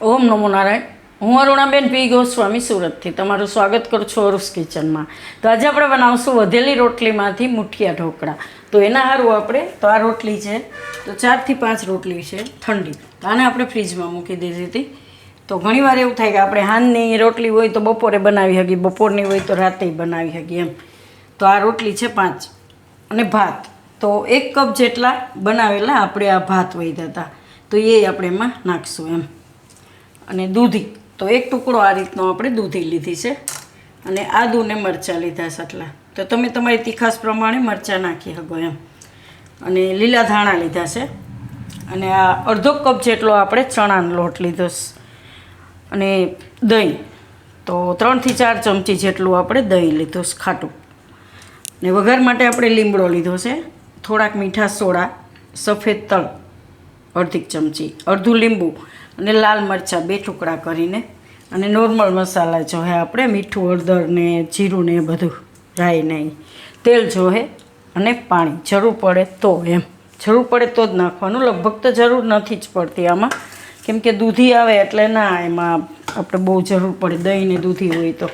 ઓમ નમો નારાયણ. હું અરુણાબેન પી ગોસ્વામી સુરતથી તમારું સ્વાગત કરું છું અરુસ કિચનમાં. તો આજે આપણે બનાવશું વધેલી રોટલીમાંથી મુઠિયા ઢોકળા. તો એના સારું આપણે, તો આ રોટલી છે, તો ચારથી પાંચ રોટલી છે, ઠંડી. તો આને આપણે ફ્રીજમાં મૂકી દીધી હતી. તો ઘણીવાર એવું થાય કે આપણે હાંજની રોટલી હોય તો બપોરે બનાવી શકીએ, બપોરની હોય તો રાતે બનાવી શકીએ એમ. તો આ રોટલી છે પાંચ. અને ભાત. તો એક કપ જેટલા બનાવેલા આપણે આ ભાત વધ્યા હતા. તો એ આપણે એમાં નાખશું એમ. અને દૂધી. તો એક ટુકડો આ રીતનો આપણે દૂધી લીધી છે. અને આદુને મરચાં લીધા છે આટલા તો તમે તમારી તીખાસ પ્રમાણે મરચાં નાખી શકો એમ. અને લીલા ધાણા લીધા છે. અને આ અડધો કપ જેટલો આપણે ચણાનો લોટ લીધો અને દહીં. તો ત્રણથી ચાર ચમચી જેટલું આપણે દહીં લીધું છે ખાટું. ને વઘાર માટે આપણે લીમડો લીધો છે. થોડાક મીઠા સોડા, સફેદ તલ. અડધી ચમચી, અડધું લીંબુ અને લાલ મરચાં બે ટુકડા કરીને અને નોર્મલ મસાલા જોહે આપણે, મીઠું, હળદર ને જીરું ને બધું રાઈ નહીં તેલ જોહે અને પાણી, જરૂર પડે તો એમ. જરૂર પડે તો જ નાખવાનું, લગભગ તો જરૂર નથી જ પડતી આમાં. કેમ કે દૂધી આવે એટલે ના, એમાં આપણે બહુ જરૂર પડે, દહીં ને દૂધી હોય તો.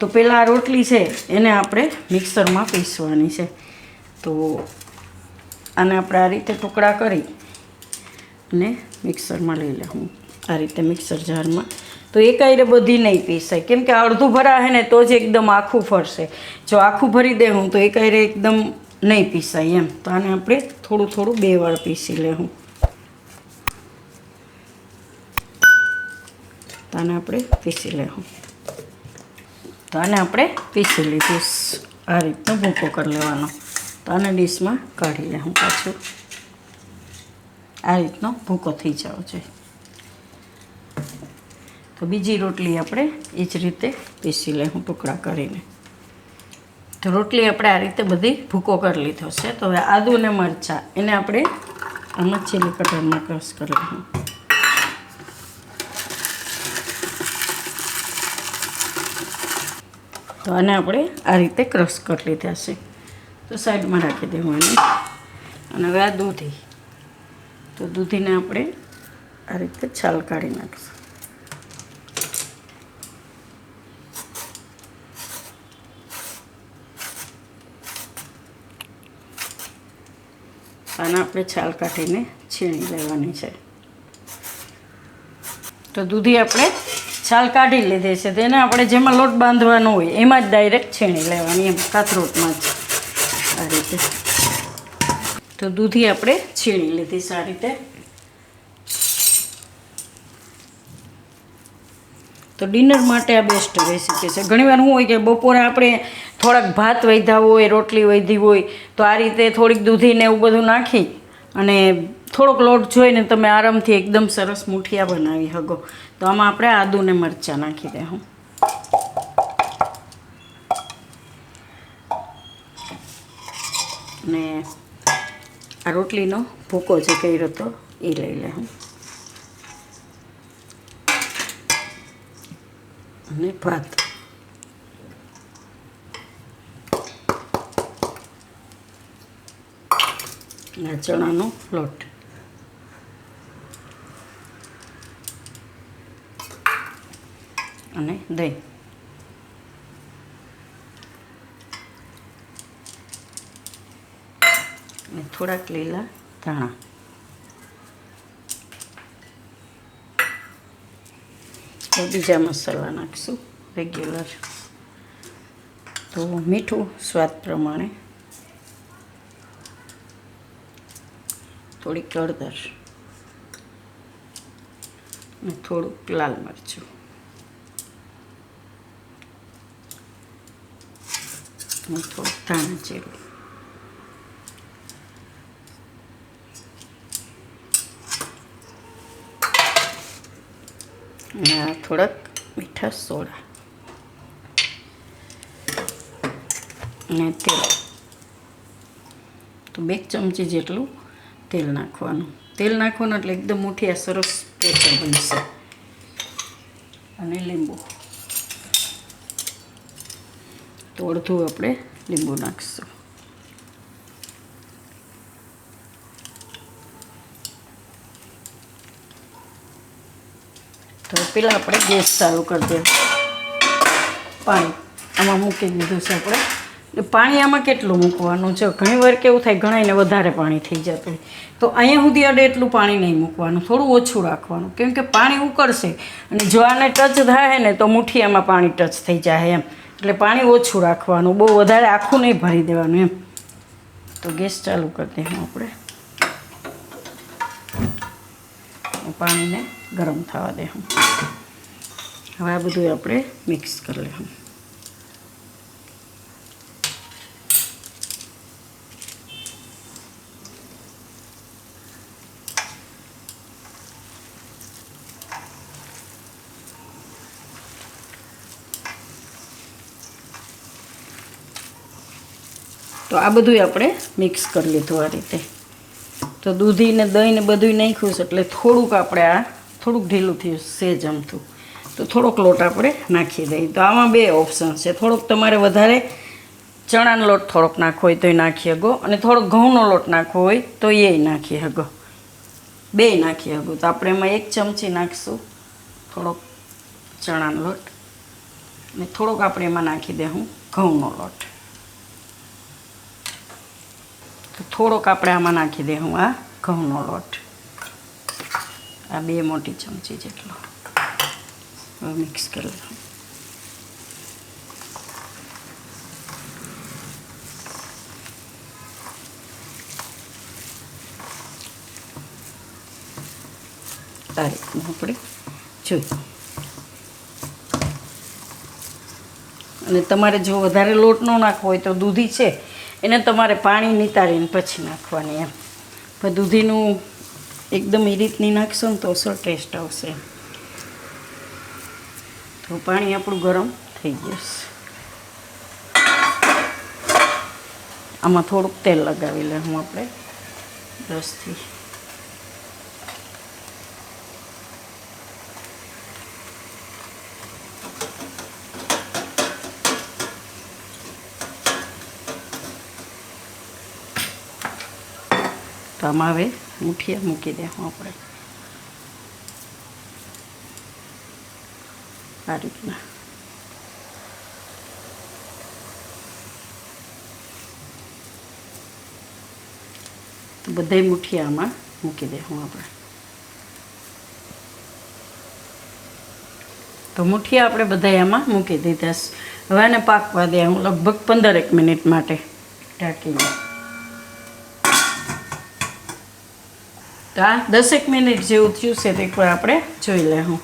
તો પહેલાં આ રોટલી છે, એને આપણે મિક્સરમાં પીસવાની છે. તો આને આપણે આ રીતે ટુકડા કરી અને મિક્સરમાં લઈ લે હું. આ રીતે મિક્સર જારમાં. તો એ આઈરે બધી નહીં પીસાય. કેમ કે અડધું ભરાશે ને તો જ એકદમ આખું ફરશે. જો આખું ભરી દે હું તો એ આઈરે એકદમ નહીં પીસાય એમ. તો આને આપણે થોડું થોડું બે વાર પીસી લે હું. તો આને આપણે પીસી લે હું. તો આને આપણે પીસી લીધું. આ રીતનો ભૂકો કરી લેવાનો. તો આને ડીશમાં કાઢી લે હું પાછું. આ રીતનો ભૂકો થઈ જાવ જોઈએ તો બીજી રોટલી આપણે એ જ રીતે પીસી લઈ હું ટુકડા કરીને. તો રોટલી આપણે આ રીતે બધી ભૂકો કરી લીધો છે. તો હવે આદુ અને મરચાં, એને આપણે આમાં ચીલી કટરમાં ક્રશ કરી લઉં તો આને આપણે આ રીતે ક્રશ કરી લીધા છે. તો સાઈડમાં રાખી દેવાની અને હવે આ દૂધી. તો દૂધીને આપણે આ રીતે છાલ કાઢી નાખીશું. આને આપણે છાલ કાઢીને છીણી લેવાની છે. તો દૂધી આપણે છાલ કાઢી લીધી છે. તેને આપણે જેમાં લોટ બાંધવાનો હોય એમાં જ ડાયરેક્ટ છીણી લેવાની, એમ કાથરોટમાં જ. આ રીતે. તો દૂધી આપણે છીણી લીધી સારી રીતે. તો ડિનર માટે આ બેસ્ટ રેસીપી છે. ઘણીવાર શું હોય કે બપોરે આપણે થોડાક ભાત વધ્યા હોય, રોટલી વધી હોય, તો આ રીતે થોડીક દૂધીને એવું બધું નાખી અને થોડોક લોટ જોઈને તમે આરામથી એકદમ સરસ મુઠિયા બનાવી શકો. તો આમાં આપણે આદુને મરચાં નાખી દે હું. ને આ રોટલીનો ભૂકો જે કર્યો હતો એ લઈ લે હું. અને ભાત. અને ચણાનો લોટ. અને દહીં અને થોડાક લીલા. ધાણા તો બીજા મસાલા નાખીશું રેગ્યુલર તો મીઠું સ્વાદ પ્રમાણે. થોડીક હળદર. અને થોડુંક લાલ મરચું. થોડુંક ધાણા જીરું. અને આ થોડાક મીઠા સોડા. અને તેલ. તો બે ચમચી જેટલું તેલ નાખવાનું. તેલ નાખવાનું એટલે એકદમ મુઠિયા સરસ પોચા બનશે. અને લીંબુ. તો અડધું આપણે લીંબુ નાખીશું તો પહેલાં આપણે ગેસ ચાલુ કરી દઈએ. પાણી આમાં મૂકી દીધું છે આપણે. એટલે પાણી આમાં કેટલું મૂકવાનું છે? ઘણીવાર કેવું થાય, ઘણાયને વધારે પાણી થઈ જતું તો અહીંયા સુધી અડે એટલું પાણી નહીં મૂકવાનું, થોડું ઓછું રાખવાનું. કેમ કે પાણી ઉકળશે અને જો આને ટચ થાય ને તો મુઠિયામાં પાણી ટચ થઈ જાય એમ. એટલે પાણી ઓછું રાખવાનું, બહુ વધારે આખું નહીં ભરી દેવાનું એમ. તો ગેસ ચાલુ કરી દઈએ આપણે. પાણીને ગરમ થવા દે હવે આ બધું આપણે મિક્સ કરી લેવું તો આ બધું આપણે મિક્સ કરી લીધું આ રીતે. તો દૂધી ને દહીં ને બધું નાખ્યું છે એટલે થોડુંક આપણે આ થોડુંક ઢીલું થયું, સેજ જમતું તો થોડોક લોટ આપણે નાખી દઈએ. તો આમાં બે ઓપ્શન છે. થોડોક તમારે વધારે ચણાનો લોટ થોડોક નાખવો હોય તોય નાખી શકો. અને થોડોક ઘઉંનો લોટ નાખવો હોય તો એ નાખી શકો. બે નાખી શકો. તો આપણે એમાં એક ચમચી નાખીશું થોડોક ચણાનો લોટ. અને થોડોક આપણે એમાં નાખી દઉં ઘઉંનો લોટ. તો થોડોક આપણે આમાં નાખી દઉં આ ઘઉંનો લોટ. આ બે મોટી ચમચી જેટલો. મિક્સ કરી લઉં આ રીતનું આપણે જોઈએ અને તમારે જો વધારે લોટ ન નાખવો હોય તો દૂધી છે, એને તમારે પાણી નિતારીને પછી નાખવાની એમ. પણ દૂધીનું એકદમ એ રીતની નાખશો ને તો અસર ટેસ્ટ આવશે. તો પાણી આપણું ગરમ થઈ જશે. આમાં થોડુંક તેલ લગાવી લે હું આપણે દસથી. આમાં હવે મુઠિયા મૂકી દેવું આપણે આ રીતના તો બધાય મુઠિયામાં મૂકી દેવું આપણે તો મુઠિયા આપણે બધા આમાં, મૂકી દીધા. હવે આને પાકવા દે, હું લગભગ પંદરેક મિનિટ માટે ઢાંકીને. તો આ દસેક મિનિટ જેવું થયું છે તો એકવાર આપણે જોઈ લેવું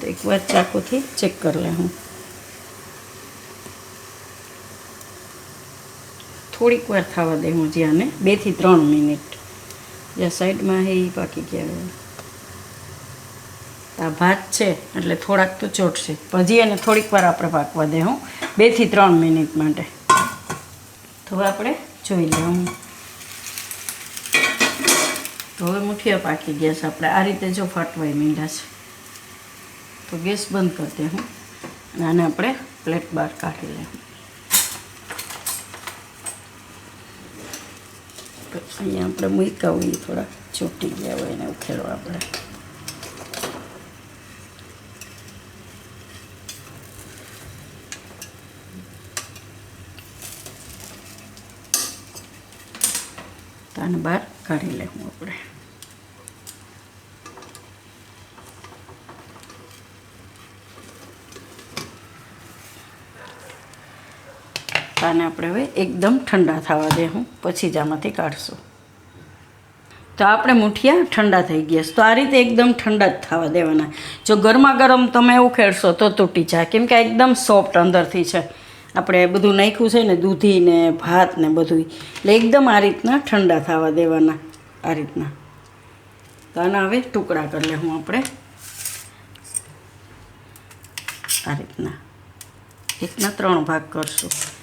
તો એકવાર ચાકુથી ચેક કરી લઉં થોડીક વાર થવા દે હું જ્યાં બેથી ત્રણ મિનિટ. જ્યાં સાઈડમાં હે એ પાકી ગયા આ ભાત છે, એટલે થોડાક તો ચોટશે પછી એને થોડીક વાર આપણે પાકવા દે હું બેથી ત્રણ મિનિટ માટે. તો આપણે જોઈ લેવું તો હવે મુઠિયા પાકી ગયા છે આપણે. આ રીતે જો ફાટવાય મીંડા છે. તો ગેસ બંધ કરી દે હું. અને આને આપણે પ્લેટ બહાર કાઢી તો અહીંયા આપણે મૂક્યા હોઈએ થોડા. ચોટી ગયા હોય એને ઉખેડવા આપણે. તાને બહાર કાઢી લેવું આપણે. આને આપણે હવે એકદમ ઠંડા થવા દે હું પછી જ આમાંથી કાઢશું. તો આપણે મુઠિયા ઠંડા થઈ ગયા તો આ રીતે એકદમ ઠંડા જ થવા દેવાના. જો ગરમા ગરમ તમે ઉખેડશો તો તૂટી જાય. કેમ કે એકદમ સોફ્ટ અંદરથી છે. આપણે બધું નાખ્યું છે ને, દૂધી ને ભાત ને બધું એટલે એકદમ આ રીતના ઠંડા થવા દેવાના. આ રીતના. તો આના હવે ટુકડા કરી લે હું આપણે. આ રીતના. એકના ત્રણ ભાગ કરશું.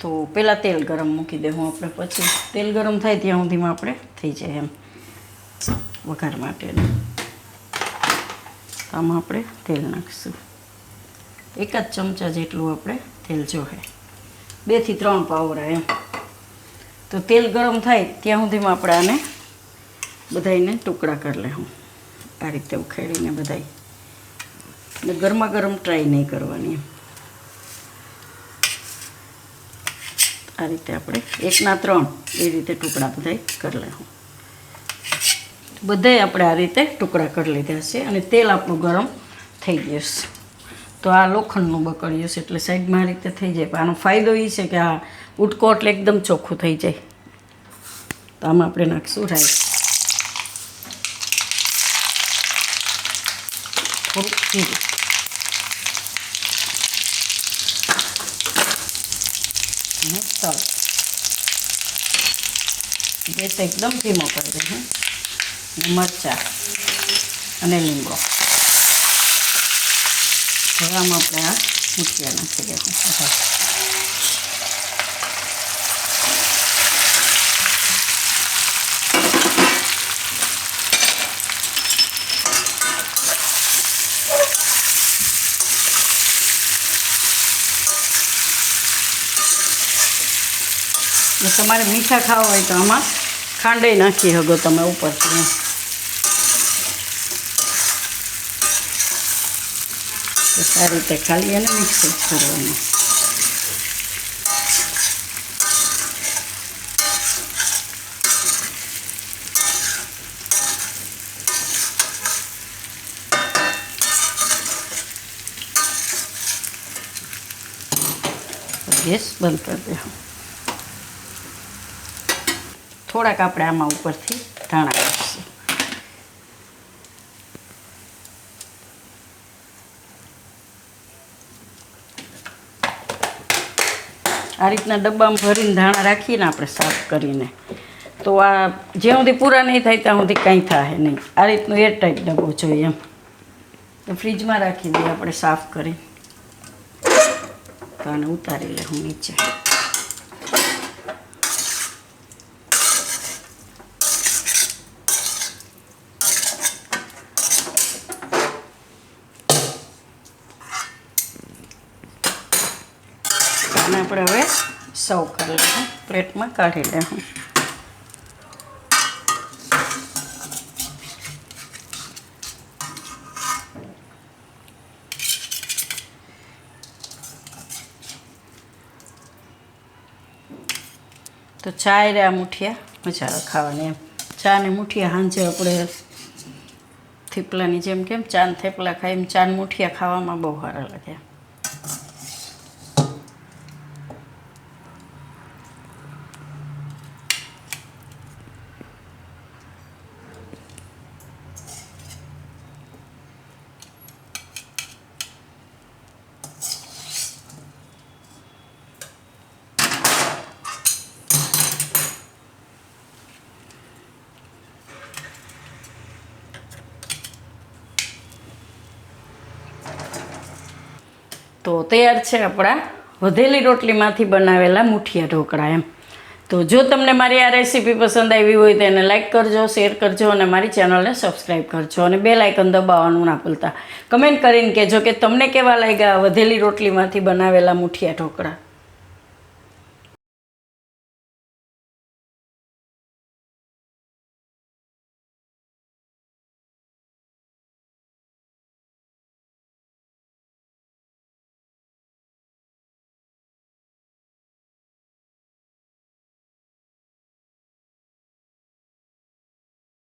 તો પહેલાં તેલ ગરમ મૂકી દેવું આપણે પછી. તેલ ગરમ થાય ત્યાં સુધીમાં આપણે થઈ જાય એમ. વઘાર માટેનું. આમાં આપણે તેલ નાખીશું. એક જ ચમચા જેટલું આપણે તેલ જોહે. બેથી ત્રણ પાવરા એમ. તો તેલ ગરમ થાય ત્યાં સુધીમાં આપણે આને બધાને ટુકડા કરી લેવું આ રીતે ઉખેડીને બધાય. ગરમા ગરમ ટ્રાય નહીં કરવાની એમ. આ રીતે આપણે એકના ત્રણ એ રીતે ટુકડા બધાય કરી લેવું બધાય આપણે આ રીતે ટુકડા કરી લીધા છે અને તેલ આપણું ગરમ થઈ જશે તો આ લોખંડનું બકડિયું છે એટલે સાઈડમાં આ રીતે થઈ જાય. આનો ફાયદો એ છે કે આ ઉટકો એટલે એકદમ ચોખ્ખું થઈ જાય. તો આમાં આપણે નાખશું રાઈ. થોડુંક જીરું. અને તલ ગેસ એકદમ ધીમો કરી દઈશું અને મરચાં અને લીમડો થોડામાં આપણે આ મૂકીએ નાખી દેવું તમારે મીઠા ખાવા હોય તો આમાં ખાંડઈ નાખી શકો તમે ઉપરથી. સારી રીતે ખાલી એને મિક્સ કરવાનું. ગેસ બંધ કરી દેવું થોડાક આપણે આમાં ઉપરથી ધાણા નાખીશું આ રીતના ડબ્બામાં ભરીને ધાણા રાખીને આપણે સાફ કરીને. તો આ જ્યાં સુધી પૂરા નહીં થાય ત્યાં સુધી કાંઈ થાય નહીં. આ રીતનો એરટાઈટ ડબ્બો જોઈએ એમ. ફ્રીજમાં રાખી દઈએ આપણે સાફ કરી તો આને ઉતારી હું નીચે. આપણે હવે સર્વ કરી લઈશું પ્લેટમાં કાઢી લેવું. તો ચા રહ્યા મુઠિયા. મજા ખાવાની એમ. ચા ને મુઠિયા સાંજે આપણે થેપલાની જેમ કેમ? ચાન થેપલા ખાઈ એમ. ચાન મુઠિયા ખાવામાં બહુ સારા લાગે. તો તૈયાર છે આપણા વધેલી રોટલીમાંથી બનાવેલા મુઠિયા ઢોકળા એમ. તો જો તમને મારી આ રેસીપી પસંદ આવી હોય તો એને લાઇક કરજો, શેર કરજો અને મારી ચેનલને સબસ્ક્રાઈબ કરજો અને બે લાઇકન દબાવવાનું ના ભૂલતા. કમેન્ટ કરીને કહેજો કે તમને કેવા લાગ્યા વધેલી રોટલીમાંથી બનાવેલા મુઠિયા ઢોકળા.